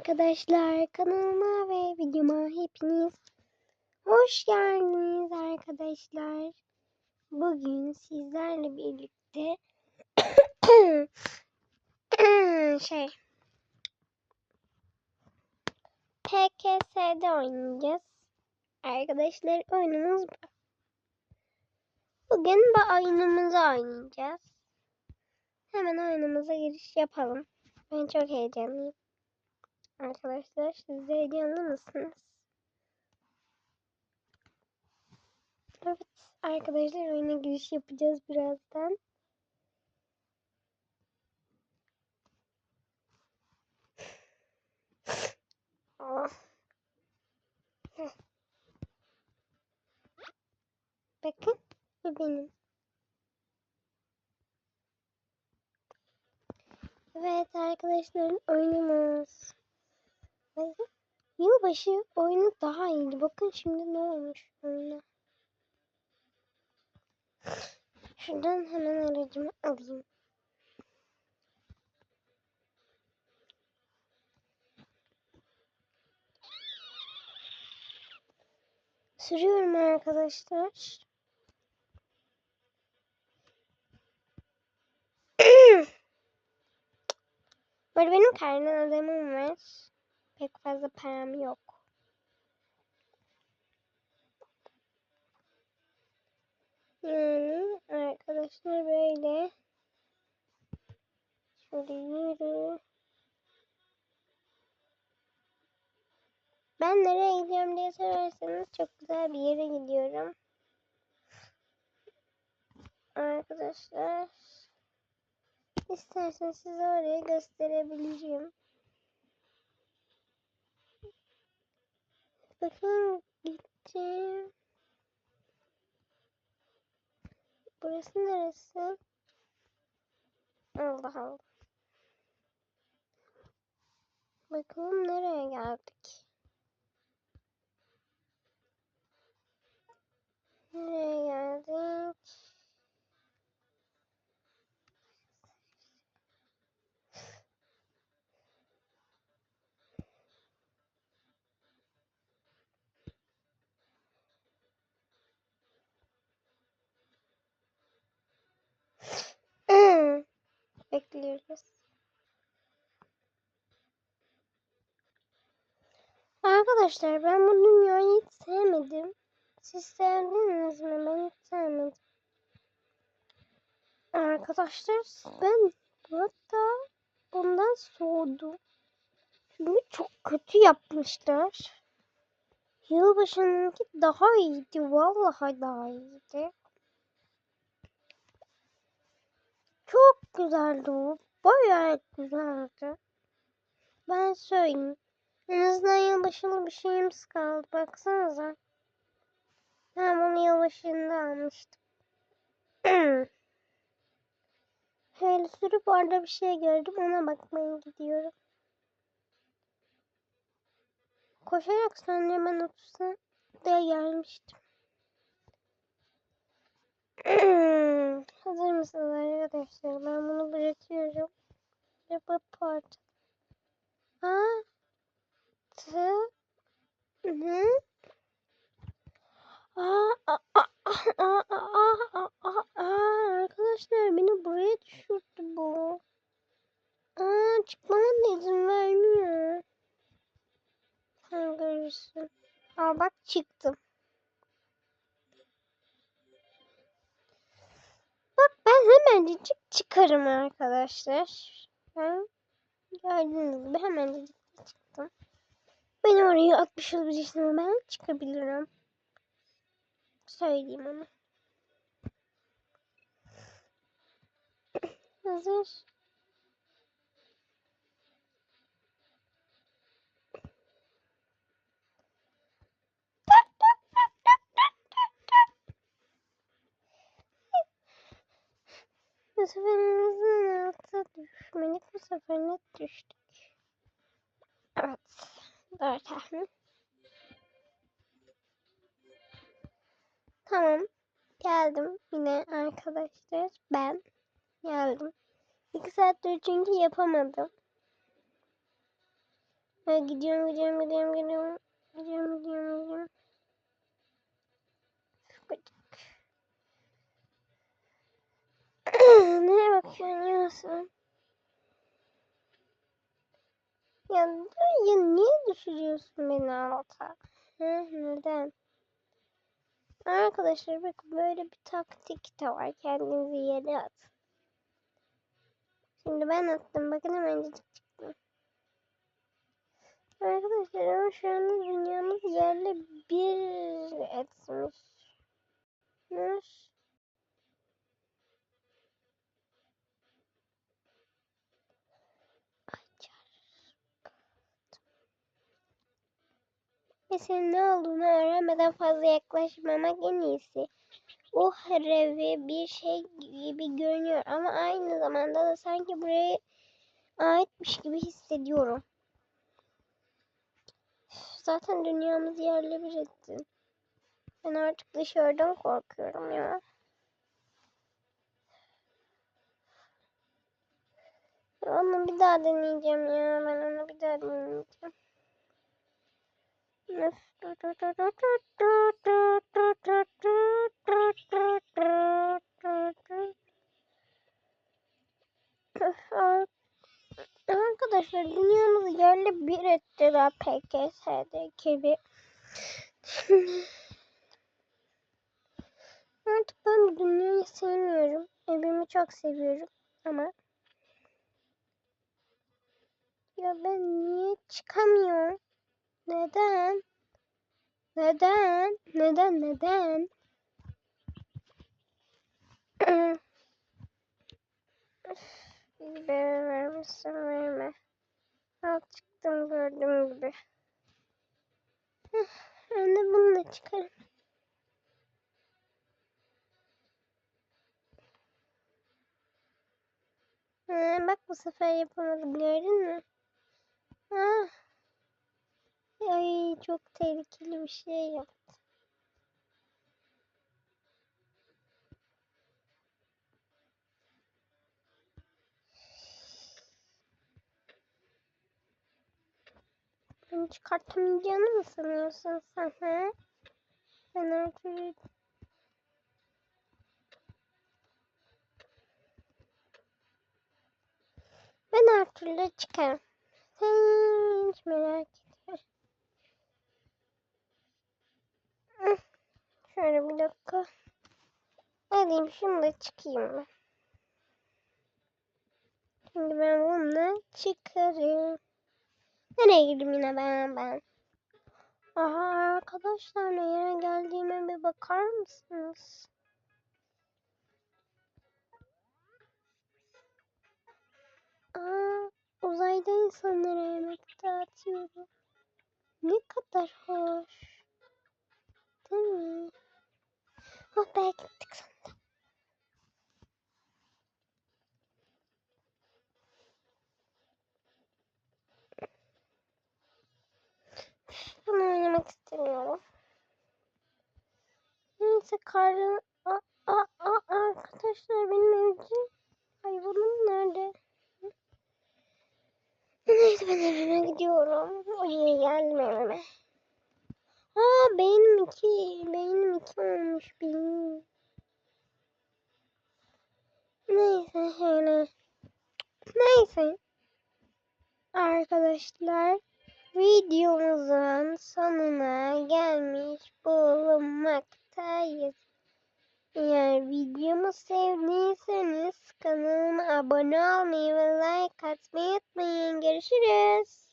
arkadaşlar kanalıma ve videoma hepiniz hoş geldiniz arkadaşlar. Bugün sizlerle birlikte şey PKS'de oynayacağız. Arkadaşlar oyunumuz bu. Bugün bu oyunumuzu oynayacağız. Hemen oyunumuza giriş yapalım. Ben çok heyecanlıyım. Arkadaşlar siz de heyecanlı mısınız? Evet arkadaşlar oyuna giriş yapacağız birazdan. Heh. Bakın bu benim. Evet arkadaşlar oyunumuz. Bakın, Yılbaşı oyunu daha iyiydi. Bakın şimdi ne olmuş oyuna. Şuradan hemen aracımı alayım. Sürüyorum arkadaşlar. Böyle benim karnın adamım var. Pek fazla param yok. Yani arkadaşlar böyle. Şöyle yürü. Ben nereye gidiyorum diye sorarsanız çok güzel bir yere gidiyorum. Arkadaşlar. İsterseniz size oraya gösterebilirim. Bakın gideceğim. Burası neresi? Allah Allah. Bakalım nereye geldik? Nereye geldik? Bekliyoruz. Arkadaşlar ben bu dünyayı hiç sevmedim. Siz sevdiniz mi? Ben hiç sevmedim. Arkadaşlar ben hatta bundan soğudum. Çünkü çok kötü yapmışlar. Yılbaşınınki daha iyiydi. Vallahi daha iyiydi. Çok güzeldi o. Bayağı güzeldi. Ben söyleyeyim. En azından yılbaşında bir şeyimiz kaldı. Baksanıza. Ben bunu yılbaşında almıştım. Şöyle sürüp orada bir şey gördüm. Ona bakmaya gidiyorum. Koşarak sonra hemen otursa da gelmiştim. Hazır mısınız arkadaşlar? Ben bunu bırakıyorum. Bu part. A T N Aa, aa, aa, aa, aa, aa, arkadaşlar beni buraya düşürdü bu. Aa, çıkmama da izin vermiyor. Sen görürsün. Aa bak çıktım. Bak ben hemencik çıkarım arkadaşlar. Ben gördüğünüz gibi hemencik çıktım. Ben oraya 60 yıl bir yaşında ben çıkabilirim. Söyleyeyim onu. Hazır. Bu sefer azından alta düşmedik. Bu sefer net düştük. Evet. Doğru tahmin. Tamam. Geldim yine arkadaşlar. Ben geldim. İki saattir çünkü yapamadım. Ha, gidiyorum gidiyorum gidiyorum gidiyorum. Gidiyorum gidiyorum gidiyorum. Nereye bakıyorsun ya? Ya, niye düşürüyorsun beni alta? Hı, neden? Arkadaşlar bakın böyle bir taktik de var. Kendinizi yere at. Şimdi ben attım. Bakın hemencik çıktım. Arkadaşlar ama şu anda dünyamız yerle bir etmiş. Nasıl? Ve senin ne olduğunu öğrenmeden fazla yaklaşmamak en iyisi. O haremi bir şey gibi görünüyor ama aynı zamanda da sanki buraya aitmiş gibi hissediyorum. Zaten dünyamızı yerle bir ettin. Ben artık dışarıdan korkuyorum ya. Onu bir daha deneyeceğim ya. Ben onu bir daha deneyeceğim. Arkadaşlar dünyamızı yerle bir ettiler PKS'deki bir. Artık ben dünyayı sevmiyorum. Evimi çok seviyorum ama ya ben niye çıkamıyorum? Neden? Neden? Neden? Neden? Biberi vermişsin verme. Al çıktım gördüğüm gibi. Ben de bunu da çıkarım. Ha, bak bu sefer yapamadım gördün mü? Çok tehlikeli bir şey yaptım. Beni çıkartamayacağını mı sanıyorsun sen he? Ben her türlü... Ben her çıkarım. Sen hiç merak etme. Hı, Şöyle bir dakika. Alayım şunu da çıkayım ben. Şimdi ben bunu çıkarıyorum. Nereye girdim yine ben ben? Aha arkadaşlar nereye geldiğime bir bakar mısınız? Aa, uzayda insanlara yemek dağıtıyorum. Ne kadar hoş. Değil mi? Oh be gittik sonunda. Bunu oynamak istemiyorum. Neyse karın... Aa, aa, aa, arkadaşlar benim evcil hayvanım nerede? Neyse ben evime gidiyorum. Oraya geldim evime. İki, benim iki olmuş benim. Neyse şöyle. Neyse. Arkadaşlar videomuzun sonuna gelmiş bulunmaktayız. Eğer videomu sevdiyseniz kanalıma abone olmayı ve like atmayı unutmayın. Görüşürüz.